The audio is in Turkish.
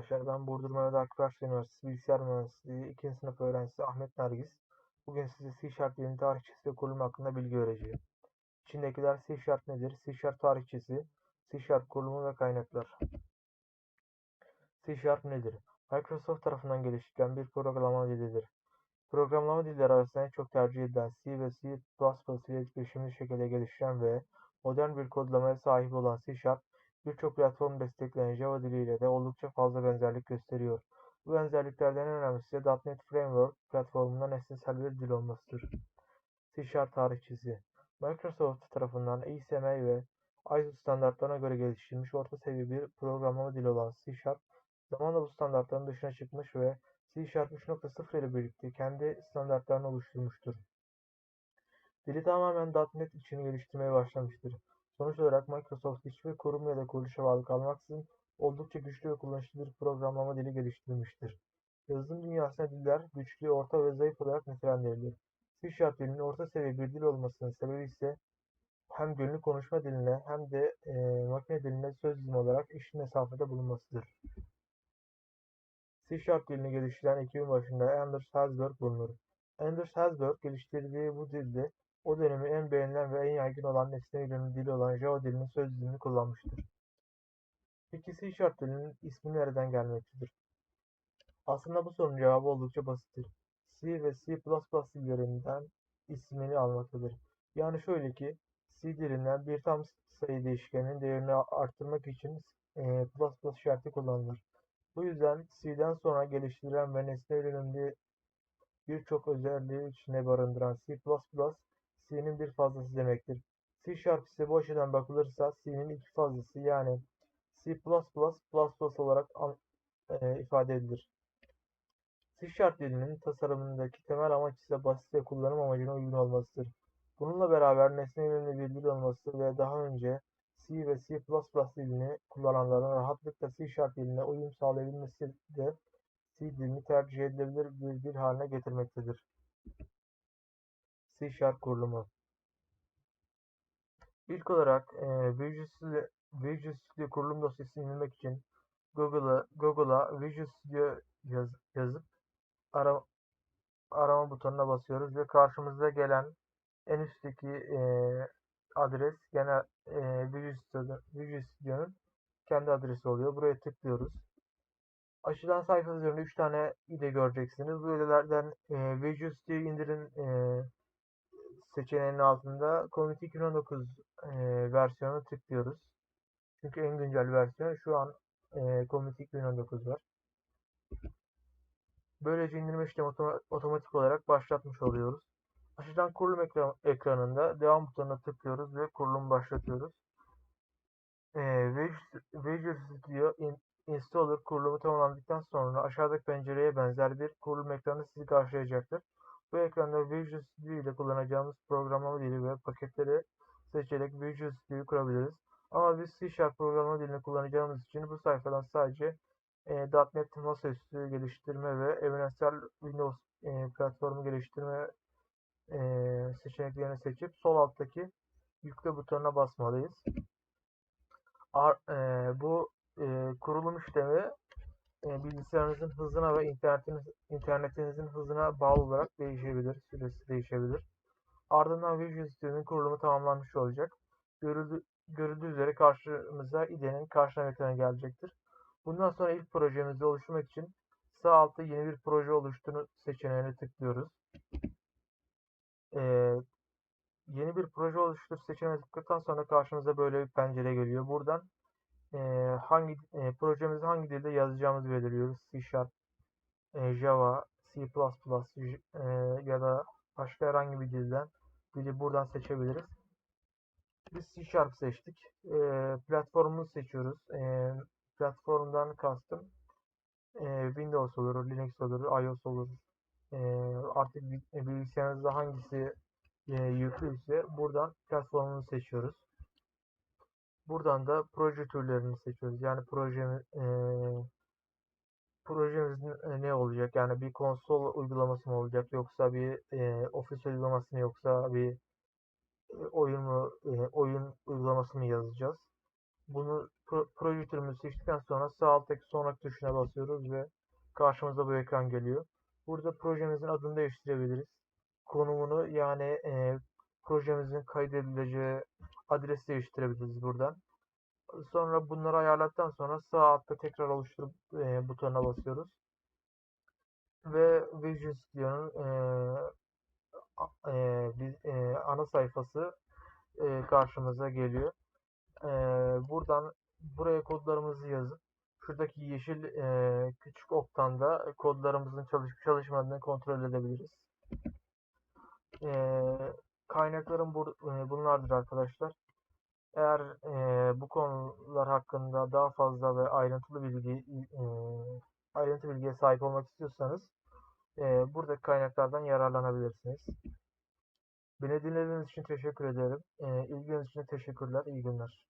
arkadaşlar. Ben Burdur Mehmet Arslan Üniversitesi Bilgisayar Mühendisliği 2. sınıf öğrencisi Ahmet Nergis. Bugün size C Sharp dilinin tarihçesi ve kurulumu hakkında bilgi vereceğim. İçindekiler C Sharp nedir? C Sharp tarihçesi, C Sharp kurulumu ve kaynaklar. C Sharp nedir? Microsoft tarafından geliştirilen bir programlama dilidir. Programlama dilleri arasında en çok tercih edilen C ve C++ ile etkileşimli şekilde geliştiren ve modern bir kodlamaya sahip olan C Sharp, birçok platform destekleyen Java diliyle de oldukça fazla benzerlik gösteriyor. Bu benzerliklerden en önemlisi de .NET Framework platformunda nesnesel bir dil olmasıdır. C Sharp tarihçesi Microsoft tarafından ESM ve ISO standartlarına göre geliştirilmiş orta seviye bir programlama dili olan C Sharp, zamanla bu standartların dışına çıkmış ve C Sharp 3.0 ile birlikte kendi standartlarını oluşturmuştur. Dili tamamen .NET için geliştirmeye başlamıştır. Sonuç olarak Microsoft hiçbir kurum ya da kuruluşa bağlı kalmaksızın oldukça güçlü ve kullanışlı programlama dili geliştirmiştir. Yazılım dünyasında diller güçlü, orta ve zayıf olarak nitelendirilir. C dilinin orta seviye bir dil olmasının sebebi ise hem günlük konuşma diline hem de e, makine diline söz dizimi olarak eşit mesafede bulunmasıdır. C dilini geliştiren ekibin başında Anders Helsberg bulunur. Anders Helsberg geliştirdiği bu dilde o dönemi en beğenilen ve en yaygın olan nesne yönlü dili olan Java dilinin söz dizimini kullanmıştır. Peki C Sharp dilinin ismi nereden gelmektedir? Aslında bu sorunun cevabı oldukça basittir. C ve C++ dillerinden ismini almaktadır. Yani şöyle ki C dilinden bir tam sayı değişkenin değerini arttırmak için e, işareti kullanılır. Bu yüzden C'den sonra geliştirilen ve nesne yönelimli birçok özelliği içine barındıran C++, C'nin bir fazlası demektir. C Sharp ise bu açıdan bakılırsa C'nin iki fazlası yani C++ olarak e, ifade edilir. C Sharp dilinin tasarımındaki temel amaç ise basit ve kullanım amacına uygun olmasıdır. Bununla beraber nesne yönelimli bir dil olması ve daha önce C ve C++ dilini kullananların rahatlıkla C Sharp diline uyum sağlayabilmesi de C dilini tercih edilebilir bir dil haline getirmektedir. C Sharp kurulumu İlk olarak e, Visual, Studio, Studio kurulum dosyasını indirmek için Google'a Google'a Visual Studio yaz, yazıp ara, arama butonuna basıyoruz ve karşımıza gelen en üstteki e, adres gene e, Visual, Studio, Visual Studio'nun kendi adresi oluyor. Buraya tıklıyoruz. Aşağıdan sayfa üzerinde 3 tane ide göreceksiniz. Bu idelerden e, Visual Studio indirin e, seçeneğinin altında Community 2019 e, versiyonu tıklıyoruz. Çünkü en güncel versiyon şu an e, Community 2019 var. Böylece indirme işlemi otomatik olarak başlatmış oluyoruz. Aşağıdan kurulum ekran, ekranında devam butonuna tıklıyoruz ve kurulumu başlatıyoruz. E, Visual Studio in, Installer kurulumu tamamlandıktan sonra aşağıdaki pencereye benzer bir kurulum ekranı sizi karşılayacaktır. Bu ekranda Visual Studio ile kullanacağımız programlama dili ve paketleri seçerek Visual Studio'yu kurabiliriz. Ama biz C Sharp programlama dilini kullanacağımız için bu sayfadan sadece e, .NET masaüstü geliştirme ve evrensel Windows e, platformu geliştirme e, seçeneklerini seçip sol alttaki yükle butonuna basmalıyız. Ar, e, bu e, kurulum işlemi bilgisayarınızın hızına ve internetiniz, internetinizin hızına bağlı olarak değişebilir. Süresi değişebilir. Ardından Visual Studio'nun kurulumu tamamlanmış olacak. Görüldü, görüldüğü üzere karşımıza IDE'nin karşılama ekranı gelecektir. Bundan sonra ilk projemizi oluşturmak için sağ altta yeni bir proje oluşturun seçeneğine tıklıyoruz. Ee, yeni bir proje oluştur seçeneğine tıkladıktan sonra karşımıza böyle bir pencere geliyor. Buradan e, hangi e, projemizi hangi dilde yazacağımızı belirliyoruz. C Sharp, e, Java, C++ e, ya da başka herhangi bir dilden dili buradan seçebiliriz. Biz C Sharp seçtik. E, platformunu seçiyoruz. E, platformdan kastım e, Windows olur, Linux olur, iOS olur. E, artık bilgisayarınızda hangisi e, yüklüyse buradan platformunu seçiyoruz. Buradan da proje türlerini seçiyoruz. Yani projemiz e, projemiz ne olacak? Yani bir konsol uygulaması mı olacak yoksa bir e, ofis uygulaması mı yoksa bir e, oyun mu e, oyun uygulaması mı yazacağız? bunu pro- proje türünü seçtikten sonra sağ alttaki sonraki tuşuna basıyoruz ve karşımıza bu ekran geliyor. Burada projemizin adını değiştirebiliriz. Konumunu yani e, projemizin kaydedileceği adresi değiştirebiliriz buradan. Sonra bunları ayarladıktan sonra sağ altta tekrar oluştur e, butonuna basıyoruz. Ve Visual Studio'nun e, e, e, ana sayfası e, karşımıza geliyor. E, buradan buraya kodlarımızı yazıp şuradaki yeşil e, küçük oktan da kodlarımızın çalışıp çalışmadığını kontrol edebiliriz. E, kaynaklarım bur e, bunlardır arkadaşlar. Eğer e, bu konular hakkında daha fazla ve ayrıntılı bilgi e, ayrıntı bilgiye sahip olmak istiyorsanız e, buradaki kaynaklardan yararlanabilirsiniz. Beni dinlediğiniz için teşekkür ederim. E, ilginiz için teşekkürler. İyi günler.